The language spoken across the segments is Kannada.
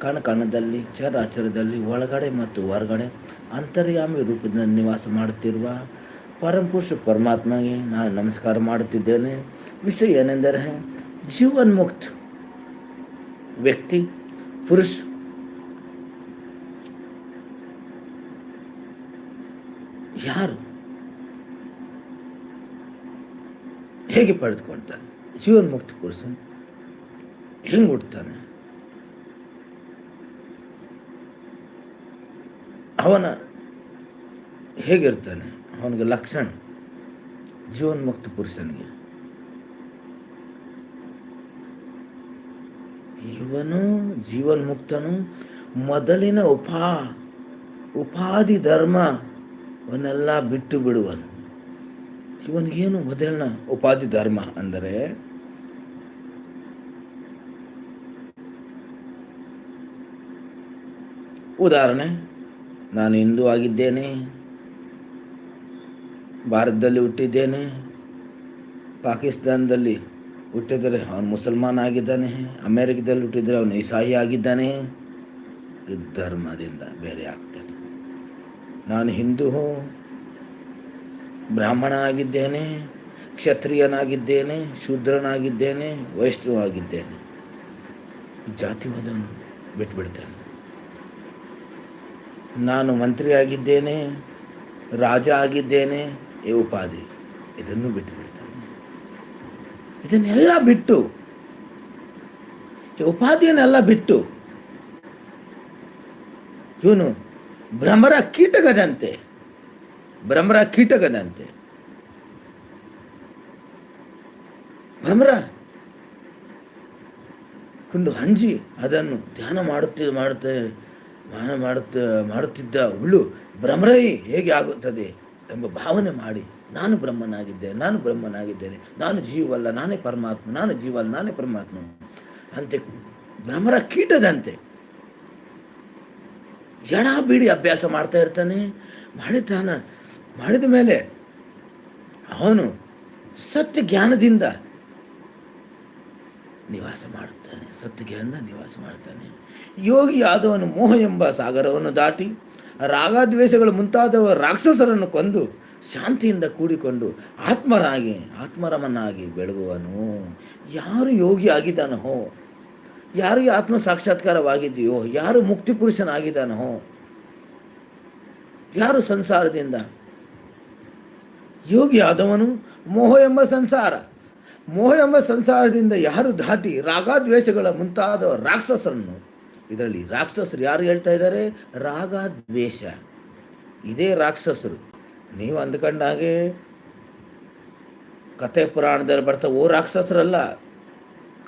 ಕಣಕಣದಲ್ಲಿ, ಚರಾಚರದಲ್ಲಿ, ಒಳಗಡೆ ಮತ್ತು ಹೊರಗಡೆ ಅಂತರ್ಯಾಮಿ ರೂಪದಲ್ಲಿ ನಿವಾಸ ಮಾಡುತ್ತಿರುವ ಪರಮಪುರುಷ ಪರಮಾತ್ಮನಿಗೆ ನಾನು ನಮಸ್ಕಾರ ಮಾಡುತ್ತಿದ್ದೇನೆ. ವಿಷಯ ಏನೆಂದರೆ, ಜೀವನ್ಮುಕ್ತ ವ್ಯಕ್ತಿ, ಪುರುಷ, ಯಾರು? ಹೇಗೆ ಪಡೆದುಕೊಳ್ತಾನೆ? ಜೀವನ್ಮುಕ್ತ ಪುರುಷ ಹೆಂಗೆ ಹುಡ್ತಾನೆ ಅವನ ಹೇಗಿರ್ತಾನೆ? ಅವನಿಗೆ ಲಕ್ಷಣ, ಜೀವನ್ಮುಕ್ತ ಪುರುಷನಿಗೆ. ಇವನು ಜೀವನ್ಮುಕ್ತನು, ಮೊದಲಿನ ಉಪಾ, ಉಪಾಧಿ ಧರ್ಮವನ್ನೆಲ್ಲ ಬಿಟ್ಟು ಬಿಡುವನು. ಇವನಿಗೇನು ಮೊದಲಿನ ಉಪಾಧಿ ಧರ್ಮ ಅಂದರೆ, ಉದಾಹರಣೆ ನಾನು ಹಿಂದೂ ಆಗಿದ್ದೇನೆ. ಭಾರತದಲ್ಲಿ ಹುಟ್ಟಿದ್ದೇನೆ. ಪಾಕಿಸ್ತಾನದಲ್ಲಿ ಹುಟ್ಟಿದರೆ ಅವನು ಮುಸಲ್ಮಾನ್ ಆಗಿದ್ದಾನೆ. ಅಮೇರಿಕದಲ್ಲಿ ಹುಟ್ಟಿದರೆ ಅವನು ಇಸಾಯಿ ಆಗಿದ್ದಾನೆ. ಧರ್ಮದಿಂದ ಬೇರೆ ಆಗ್ತಾನೆ. ನಾನು ಹಿಂದೂ ಬ್ರಾಹ್ಮಣನಾಗಿದ್ದೇನೆ ಕ್ಷತ್ರಿಯನಾಗಿದ್ದೇನೆ, ಶೂದ್ರನಾಗಿದ್ದೇನೆ ವೈಷ್ಣವಾಗಿದ್ದೇನೆ ಜಾತಿವಾದವನ್ನು ಬಿಟ್ಬಿಡ್ತೇನೆ. ನಾನು ಮಂತ್ರಿ ಆಗಿದ್ದೇನೆ, ರಾಜ ಆಗಿದ್ದೇನೆ ಈ ಉಪಾಧಿ. ಇದನ್ನು ಬಿಟ್ಟು ಬಿಡ್ತಾನೆ. ಇದನ್ನೆಲ್ಲ ಬಿಟ್ಟು, ಈ ಉಪಾಧಿಯನ್ನೆಲ್ಲ ಬಿಟ್ಟು, ಇವನು ಭ್ರಮರ ಕೀಟಕದಂತೆ ಭ್ರಮರ ಕೀಟಕದಂತೆ, ಭ್ರಮರ ಕೊಂಡು ಹಂಜಿ ಅದನ್ನು ಧ್ಯಾನ ಮಾಡುತ್ತೆ ಮಾಡುತ್ತೆ ಧ್ಯಾನ ಮಾಡುತ್ತ, ಮಾಡುತ್ತಿದ್ದ ಹುಳು ಭ್ರಮರೈ ಹೇಗೆ ಆಗುತ್ತದೆ ಎಂಬ ಭಾವನೆ ಮಾಡಿ, ನಾನು ಬ್ರಹ್ಮನಾಗಿದ್ದೇನೆ ನಾನು ಬ್ರಹ್ಮನಾಗಿದ್ದೇನೆ, ನಾನು ಜೀವಲ್ಲ ನಾನೇ ಪರಮಾತ್ಮ, ನಾನು ಜೀವಲ್ಲ ನಾನೇ ಪರಮಾತ್ಮ ಅಂತೆ ಭ್ರಮರ ಕೀಟದಂತೆ ಜಡ ಬೀಡಿ ಅಭ್ಯಾಸ ಮಾಡ್ತಾ ಇರ್ತಾನೆ. ಮಾಡಿದ್ದಾನ, ಮಾಡಿದ ಮೇಲೆ ಅವನು ಸತ್ಯ ಜ್ಞಾನದಿಂದ ನಿವಾಸ ಮಾಡುತ್ತಾನೆ ಜ್ಞಾನದಿಂದ ನಿವಾಸ ಮಾಡುತ್ತಾನೆ. ಯೋಗಿ ಆದವನು ಮೋಹ ಎಂಬ ಸಾಗರವನ್ನು ದಾಟಿ ರಾಗದ್ವೇಷಗಳು ಮುಂತಾದವ ರಾಕ್ಷಸರನ್ನು ಕೊಂದು ಶಾಂತಿಯಿಂದ ಕೂಡಿಕೊಂಡು ಆತ್ಮರಾಗಿ, ಆತ್ಮರಮನಾಗಿ ಬೆಳಗುವನು. ಯಾರು ಯೋಗಿ ಆಗಿದ್ದಾನೋ ಯಾರಿಗೆ ಆತ್ಮ ಸಾಕ್ಷಾತ್ಕಾರವಾಗಿದೆಯೋ, ಯಾರು ಮುಕ್ತಿ ಪುರುಷನಾಗಿದ್ದಾನೋ, ಯಾರು ಸಂಸಾರದಿಂದ ಯೋಗಿ ಆದವನು ಮೋಹ ಎಂಬ ಸಂಸಾರ. ಮೋಹ ಎಂಬ ಸಂಸಾರದಿಂದ ಯಾರು ದಾಟಿ ರಾಗದ್ವೇಷಗಳ ಮುಂತಾದ ರಾಕ್ಷಸರನ್ನು, ಇದರಲ್ಲಿ ರಾಕ್ಷಸರು ಯಾರು ಹೇಳ್ತಾ ಇದ್ದಾರೆ? ರಾಗ ದ್ವೇಷ ಇದೇ ರಾಕ್ಷಸರು. ನೀವು ಅಂದ್ಕೊಂಡಾಗೆ ಕತೆ ಪುರಾಣದಲ್ಲಿ ಬರ್ತಾ, ಓ ರಾಕ್ಷಸರಲ್ಲ,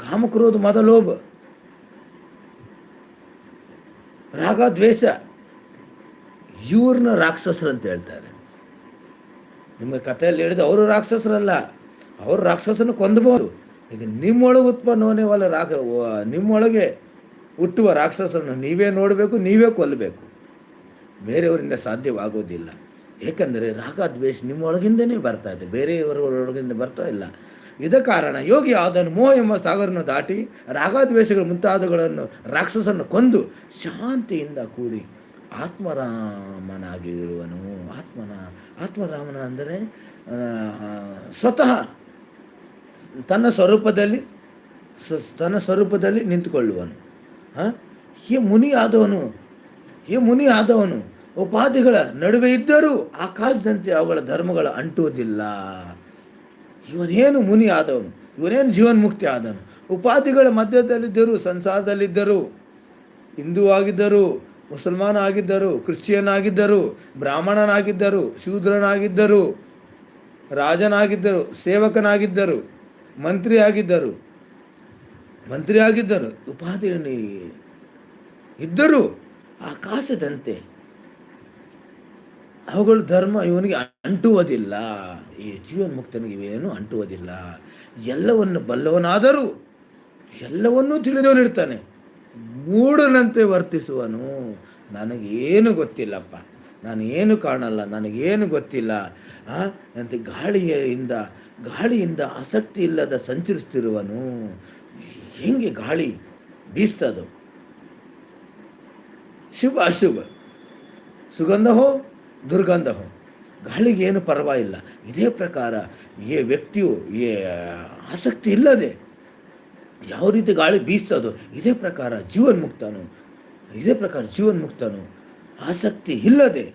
ಕಾಮಕ್ರೋಧ ಮೊದಲೋಬ. ರಾಗ ದ್ವೇಷ ಇವ್ರನ್ನ ರಾಕ್ಷಸರು ಅಂತ ಹೇಳ್ತಾರೆ. ನಿಮಗೆ ಕಥೆಯಲ್ಲಿ ಹೇಳಿದ ಅವರು ರಾಕ್ಷಸರಲ್ಲ. ಅವರು ರಾಕ್ಷಸನ ಕೊಂದಬಹುದು ಈಗ ನಿಮ್ಮೊಳಗೆ ಉತ್ಪನ್ನವನ್ನೇವಲ್ಲ ವ- ನಿಮ್ಮೊಳಗೆ ಹುಟ್ಟುವ ರಾಕ್ಷಸನ್ನು ನೀವೇ ನೋಡಬೇಕು, ನೀವೇ ಕೊಲ್ಲಬೇಕು ಬೇರೆಯವರಿಂದ ಸಾಧ್ಯವಾಗೋದಿಲ್ಲ. ಏಕೆಂದರೆ ರಾಗ ದ್ವೇಷ ನಿಮ್ಮೊಳಗಿಂದನೇ ಬರ್ತಾ ಇದೆ, ಬೇರೆಯವರೊಳಗಿಂದ ಬರ್ತಾ ಇಲ್ಲ. ಇದ ಕಾರಣ ಯೋಗಿ ಆದನು ಮೋಹ ಎಂಬ ಸಾಗರನ್ನು ದಾಟಿ ರಾಗದ್ವೇಷಗಳ ಮುಂತಾದವುಗಳನ್ನು ರಾಕ್ಷಸನ್ನು ಕೊಂದು ಶಾಂತಿಯಿಂದ ಕೂಡಿ ಆತ್ಮರಾಮನಾಗಿರುವನು ಆತ್ಮನ, ಆತ್ಮರಾಮನ ಅಂದರೆ ಸ್ವತಃ ತನ್ನ ಸ್ವರೂಪದಲ್ಲಿ ತನ್ನ ಸ್ವರೂಪದಲ್ಲಿ ನಿಂತುಕೊಳ್ಳುವನು. ಹೇ? ಮುನಿ ಆದವನು, ಹೇ ಮುನಿ ಆದವನು, ಉಪಾಧಿಗಳ ನಡುವೆ ಇದ್ದರೂ ಆಕಾಶದಂತೆ ಅವುಗಳ ಧರ್ಮಗಳ ಅಂಟುವುದಿಲ್ಲ. ಇವನೇನು ಮುನಿ ಆದವನು, ಇವನೇನು ಜೀವನ್ಮುಕ್ತಿ ಆದವನು? ಉಪಾಧಿಗಳ ಮಧ್ಯದಲ್ಲಿದ್ದರು, ಸಂಸಾರದಲ್ಲಿದ್ದರು, ಹಿಂದೂ ಆಗಿದ್ದರು, ಮುಸಲ್ಮಾನ ಆಗಿದ್ದರು ಕ್ರಿಶ್ಚಿಯನ್ ಆಗಿದ್ದರು ಬ್ರಾಹ್ಮಣನಾಗಿದ್ದರು, ಶೂದ್ರನಾಗಿದ್ದರು, ರಾಜನಾಗಿದ್ದರು, ಸೇವಕನಾಗಿದ್ದರು ಮಂತ್ರಿ ಆಗಿದ್ದರು ಮಂತ್ರಿ ಆಗಿದ್ದರು ಉಪಾಧಿಯನ್ನು ಇದ್ದರು. ಆಕಾಶದಂತೆ. ಅವುಗಳು ಧರ್ಮ, ಇವನಿಗೆ ಅಂಟುವುದಿಲ್ಲ. ಈ ಜೀವನ್ಮುಕ್ತನಿಗೆ ಇವೇನು ಅಂಟುವುದಿಲ್ಲ. ಎಲ್ಲವನ್ನು ಬಲ್ಲವನಾದರೂ ಎಲ್ಲವನ್ನೂ ತಿಳಿದವನಿರ್ತಾನೆ. ಮೂಢನಂತೆ ವರ್ತಿಸುವನು. ನನಗೇನು ಗೊತ್ತಿಲ್ಲಪ್ಪ. ನಾನು ಏನು ಕಾಣಲ್ಲ, ನನಗೇನು ಗೊತ್ತಿಲ್ಲ. ಅಂತ ಗಾಳಿಯಿಂದ ಗಾಳಿಯಿಂದ ಆಸಕ್ತಿ ಇಲ್ಲದ ಸಂಚರಿಸ್ತಿರುವನು. ಹೇಗೆ ಗಾಳಿ ಬೀಸ್ತದೋ? ಶುಭ ಅಶುಭ. ಸುಗಂಧ ಹೋ ದುರ್ಗಂಧ ಹೋ ಗಾಳಿಗೆ ಏನು ಪರವಾಗಿಲ್ಲ. ಇದೇ ಪ್ರಕಾರ ಈ ವ್ಯಕ್ತಿಯು ಈ ಆಸಕ್ತಿ ಇಲ್ಲದೆ ಯಾವ ರೀತಿ ಗಾಳಿ ಬೀಸ್ತದೋ, ಇದೇ ಪ್ರಕಾರ ಜೀವನ್ಮುಕ್ತನು. ಇದೇ ಪ್ರಕಾರ ಜೀವನ್ಮುಕ್ತನು. ಆಸಕ್ತಿ ಇಲ್ಲದೆ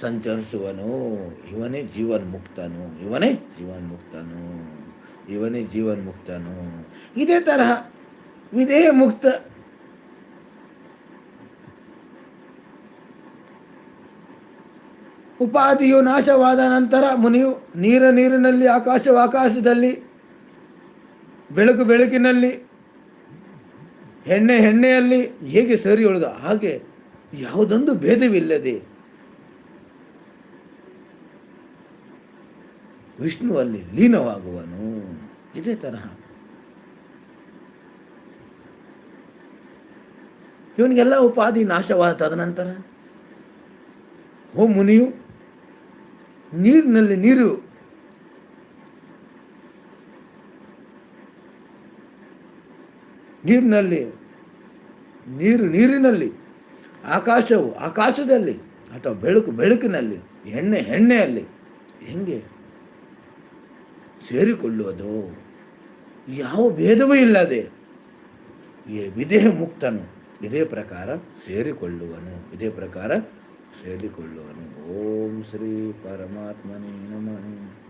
ಸಂಚರಿಸುವನು. ಇವನೇ ಜೀವನ್ಮುಕ್ತನು. ಇವನೇ ಜೀವನ್ಮುಕ್ತನು. ಇವನೇ ಜೀವನ್ಮುಕ್ತನು. ಇದೇ ತರಹ ವಿಧೇಯ ಮುಕ್ತ. ಉಪಾಧಿಯು ನಾಶವಾದ ನಂತರ ಮುನಿಯು ನೀರ ನೀರಿನಲ್ಲಿ ಆಕಾಶ ಆಕಾಶದಲ್ಲಿ ಬೆಳಕು ಬೆಳಕಿನಲ್ಲಿ ಹೆಣ್ಣೆ ಹೆಣ್ಣೆಯಲ್ಲಿ ಹೇಗೆ ಸರಿ ಉಳಿದ ಹಾಗೆ ಯಾವುದೊಂದು ಭೇದವಿಲ್ಲದೆ ವಿಷ್ಣುವಲ್ಲಿ ಲೀನವಾಗುವನು. ಇದೇ ತರಹ. ಇವನಿಗೆಲ್ಲ ಉಪಾಧಿ ನಾಶವಾದ ತದನಂತರ ಓ ಮುನಿಯು, ನೀರಿನಲ್ಲಿ ನೀರು ನೀರಿನಲ್ಲಿ ನೀರು ನೀರಿನಲ್ಲಿ ಆಕಾಶವು, ಆಕಾಶದಲ್ಲಿ ಅಥವಾ ಬೆಳಕು, ಬೆಳಕಿನಲ್ಲಿ, ಎಣ್ಣೆ, ಎಣ್ಣೆಯಲ್ಲಿ ಹೆಂಗೆ ಸೇರಿಕೊಳ್ಳುವುದು? ಯಾವ ಭೇದವೂ ಇಲ್ಲದೆ ವಿದೇಹ ಮುಕ್ತನು. ಇದೇ ಪ್ರಕಾರ ಸೇರಿಕೊಳ್ಳುವನು. ಇದೇ ಪ್ರಕಾರ ಸೇರಿಕೊಳ್ಳುವನು. ಓಂ ಶ್ರೀ ಪರಮಾತ್ಮನೇ ನಮಃ.